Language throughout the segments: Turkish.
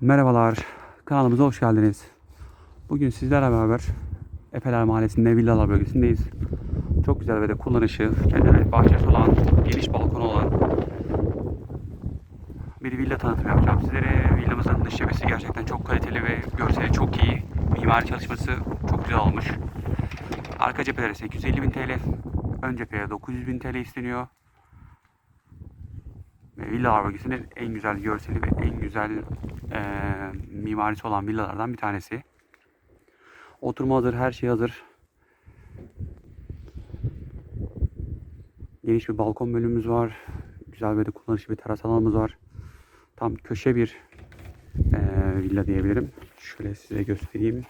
Merhabalar, kanalımıza hoş geldiniz. Bugün sizlerle beraber Efeler Mahallesi'nde villalar bölgesindeyiz. Çok güzel ve de kullanışı, kendine bahçesi olan, geniş balkonu olan bir villa tanıtımı yapacağım sizlere. Villamızın dış cephesi gerçekten çok kaliteli ve görseli çok iyi. Mimari çalışması çok güzel olmuş. Arka cephelere 850 bin TL, ön cepheye 900 bin TL isteniyor. Villa bölgesinin en güzel görseli ve en güzel eee, mimarisi olan villalardan bir tanesi. Oturma hazır, her şey hazır. Geniş bir balkon bölümümüz var. Güzel ve de kullanışlı bir teras alanımız var. Tam köşe bir eee, villa diyebilirim. Şöyle size göstereyim.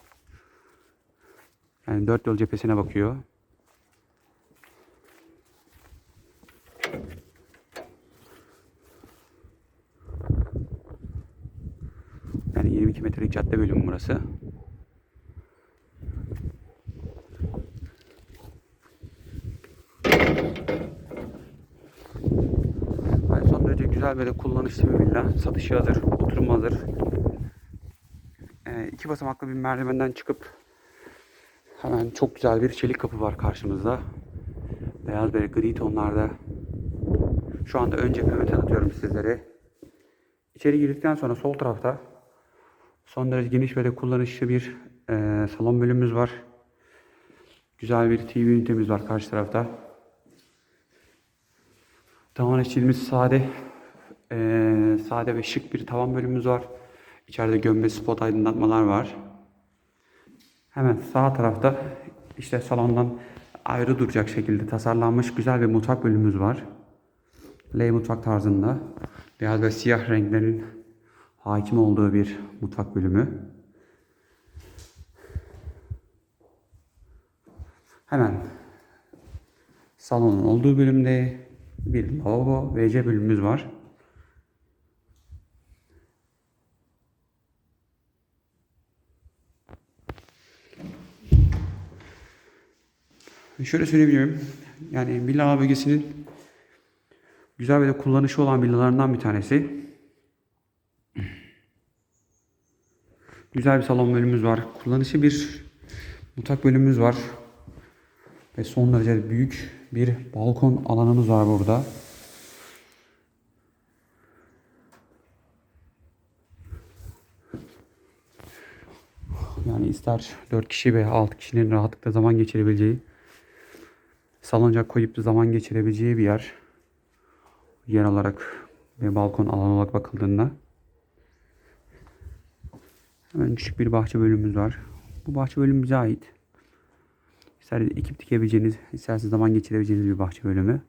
Yani dört yol cephesine bakıyor. 22 metrelik cadde bölümü burası. Yani son derece güzel de kullanışlı bir villa. Satışı hazır, oturum hazır. Ee, iki basamaklı bir merdivenden çıkıp hemen çok güzel bir çelik kapı var karşımızda. Beyaz ve gri tonlarda. Şu anda ön cephemi tanıtıyorum sizlere. İçeri girdikten sonra sol tarafta son derece geniş ve de kullanışlı bir eee, salon bölümümüz var. Güzel bir TV ünitemiz var karşı tarafta. Tavan işçiliğimiz sade, eee, sade ve şık bir tavan bölümümüz var. İçeride gömme spot aydınlatmalar var. Hemen sağ tarafta işte salondan ayrı duracak şekilde tasarlanmış güzel bir mutfak bölümümüz var. L mutfak tarzında. Beyaz ve siyah renklerin hakim olduğu bir mutfak bölümü. Hemen salonun olduğu bölümde bir lavabo WC bölümümüz var. Şöyle söyleyebilirim. Yani villa bölgesinin güzel ve de kullanışı olan villalarından bir tanesi. Güzel bir salon bölümümüz var. Kullanışı bir mutfak bölümümüz var. Ve son derece büyük bir balkon alanımız var burada. Yani ister 4 kişi veya 6 kişinin rahatlıkla zaman geçirebileceği, salıncak koyup zaman geçirebileceği bir yer. Yer olarak ve balkon alanı olarak bakıldığında. Hemen küçük bir bahçe bölümümüz var. Bu bahçe bölümü bize ait. İster ekip dikebileceğiniz, isterseniz zaman geçirebileceğiniz bir bahçe bölümü.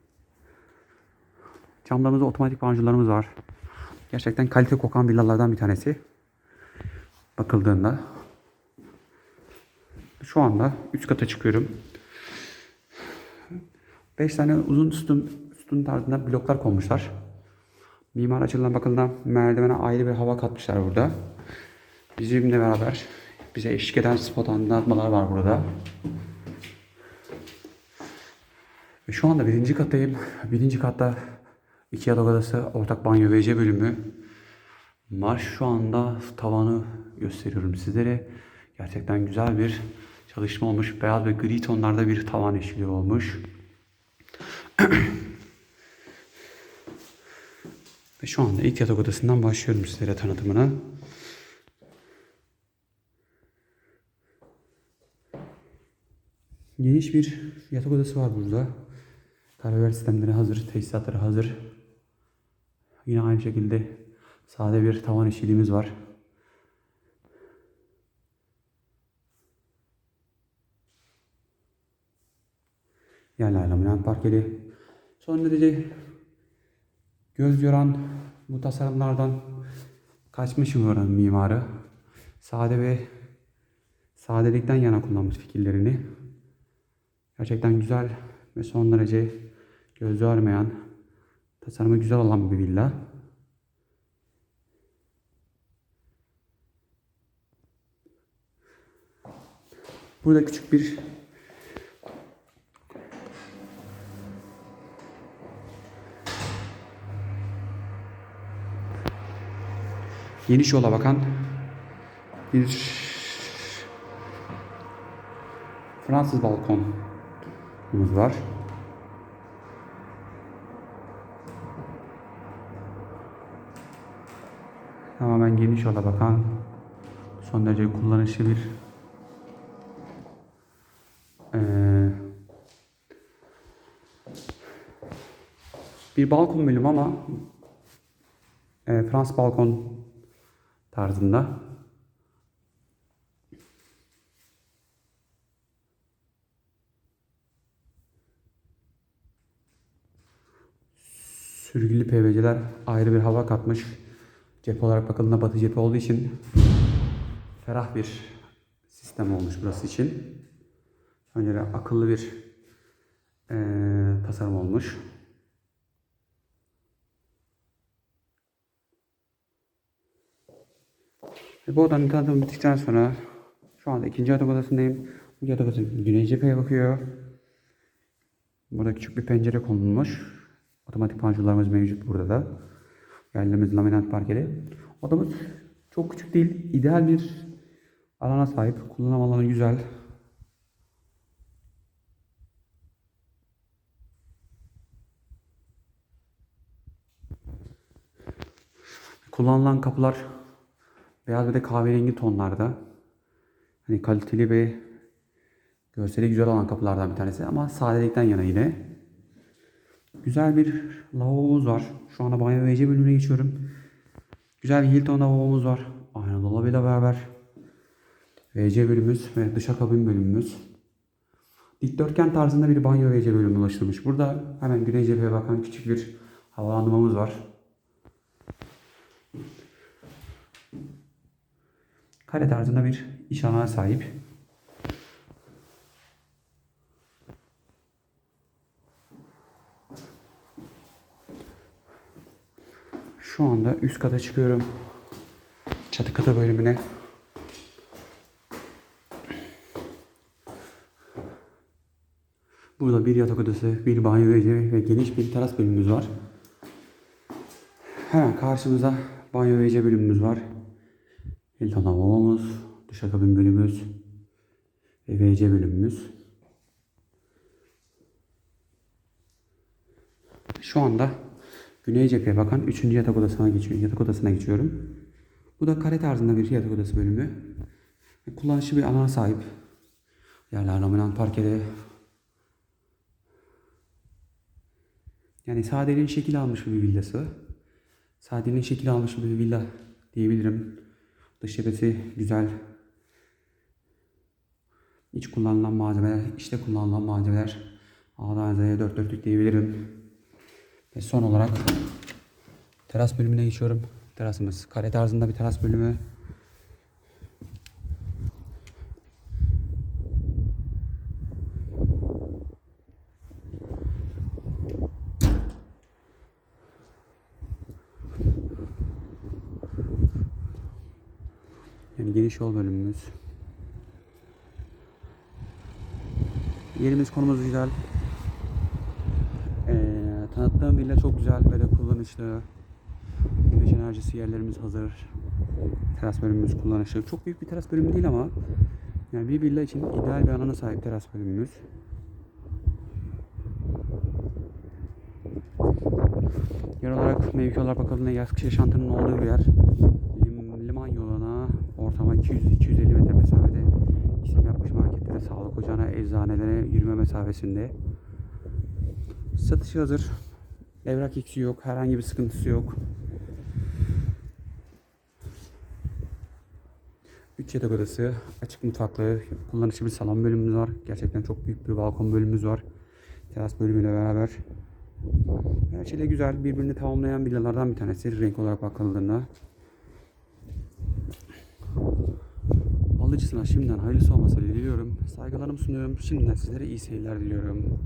Camlarımızda otomatik panjurlarımız var. Gerçekten kalite kokan villalardan bir tanesi. Bakıldığında. Şu anda üst kata çıkıyorum. 5 tane uzun sütun, sütun tarzında bloklar konmuşlar. Mimar açıdan bakıldığında merdivene ayrı bir hava katmışlar burada. Bizimle beraber bize eşlik eden spot aydınlatmalar var burada. Ve şu anda birinci kattayım. Birinci katta iki yatak odası, ortak banyo WC bölümü var. Şu anda tavanı gösteriyorum sizlere. Gerçekten güzel bir çalışma olmuş. Beyaz ve gri tonlarda bir tavan işliği olmuş. ve şu anda ilk yatak odasından başlıyorum sizlere tanıtımına. Geniş bir yatak odası var burada. Karabiber sistemleri hazır, tesisatları hazır. Yine aynı şekilde sade bir tavan işçiliğimiz var. Yerler laminat parkeli. Son derece göz yoran bu tasarımlardan kaçmış oranın mimarı. Sade ve sadelikten yana kullanmış fikirlerini. Gerçekten güzel ve son derece göz yormayan, tasarımı güzel olan bir villa. Burada küçük bir geniş yola bakan bir Fransız balkonumuz var. Tamamen geniş yola bakan son derece kullanışlı bir eee, bir balkon bölümü ama eee Fransız balkon tarzında. Sürgülü PVC'ler ayrı bir hava katmış. Cephe olarak bakıldığında batı cephe olduğu için ferah bir sistem olmuş burası için. Önce akıllı bir eee, tasarım olmuş. Ve bu odanın tanıtımı bittikten sonra şu anda ikinci yatak odasındayım. Bu yatak odası güney cepheye bakıyor. Burada küçük bir pencere konulmuş. Otomatik panjurlarımız mevcut burada da. Yerlerimiz laminat parkeli. Odamız çok küçük değil. ideal bir alana sahip. Kullanım alanı güzel. Kullanılan kapılar beyaz ve de kahverengi tonlarda. Hani kaliteli ve görseli güzel olan kapılardan bir tanesi ama sadelikten yana yine. Güzel bir lavabomuz var. Şu anda banyo ve WC bölümüne geçiyorum. Güzel bir Hilton lavabomuz var. Ayna dolabıyla beraber. WC bölümümüz ve dışa kabin bölümümüz. Dikdörtgen tarzında bir banyo ve WC bölümü ulaştırmış. Burada hemen güney cepheye bakan küçük bir havalandırmamız var. Kare tarzında bir iş alana sahip. Şu anda üst kata çıkıyorum. Çatı kata bölümüne. Burada bir yatak odası, bir banyo ve ve geniş bir teras bölümümüz var. Hemen karşımızda banyo ve bölümümüz var. Hilton havamız, duşakabin bölümümüz ve WC bölümümüz. Şu anda güney cepheye bakan 3. yatak odasına geçiyorum. Yatak odasına geçiyorum. Bu da kare tarzında bir yatak odası bölümü. Kullanışlı bir alana sahip. Yerler laminat parkede. Yani sadeliğin şekil almış bir villası. Sadeliğin şekil almış bir villa diyebilirim. Dış cephesi güzel. İç kullanılan malzemeler, işte kullanılan malzemeler. A'dan Z'ye dört dörtlük diyebilirim. Ve son olarak teras bölümüne geçiyorum. Terasımız kare tarzında bir teras bölümü. Yani geniş yol bölümümüz. Yerimiz konumuz güzel. Tanıttığım villa çok güzel de kullanışlı. Güneş enerjisi yerlerimiz hazır. Teras bölümümüz kullanışlı. Çok büyük bir teras bölümü değil ama yani bir villa için ideal bir alana sahip teras bölümümüz. Yer olarak mevki olarak bakıldığında Yaskış Yaşantı'nın olduğu bir yer. Lim- liman yoluna ortama 200-250 metre mesafede isim yapmış marketlere, sağlık ocağına, eczanelere yürüme mesafesinde. Satışı hazır. Evrak eksiği yok. Herhangi bir sıkıntısı yok. Üç yatak odası, açık mutfaklı, kullanışlı bir salon bölümümüz var. Gerçekten çok büyük bir balkon bölümümüz var. Teras bölümüyle beraber. Her şeyle güzel, birbirini tamamlayan villalardan bir tanesi renk olarak bakıldığında. Alıcısına şimdiden hayırlısı olmasını diliyorum. Saygılarımı sunuyorum. Şimdiden sizlere iyi seyirler diliyorum.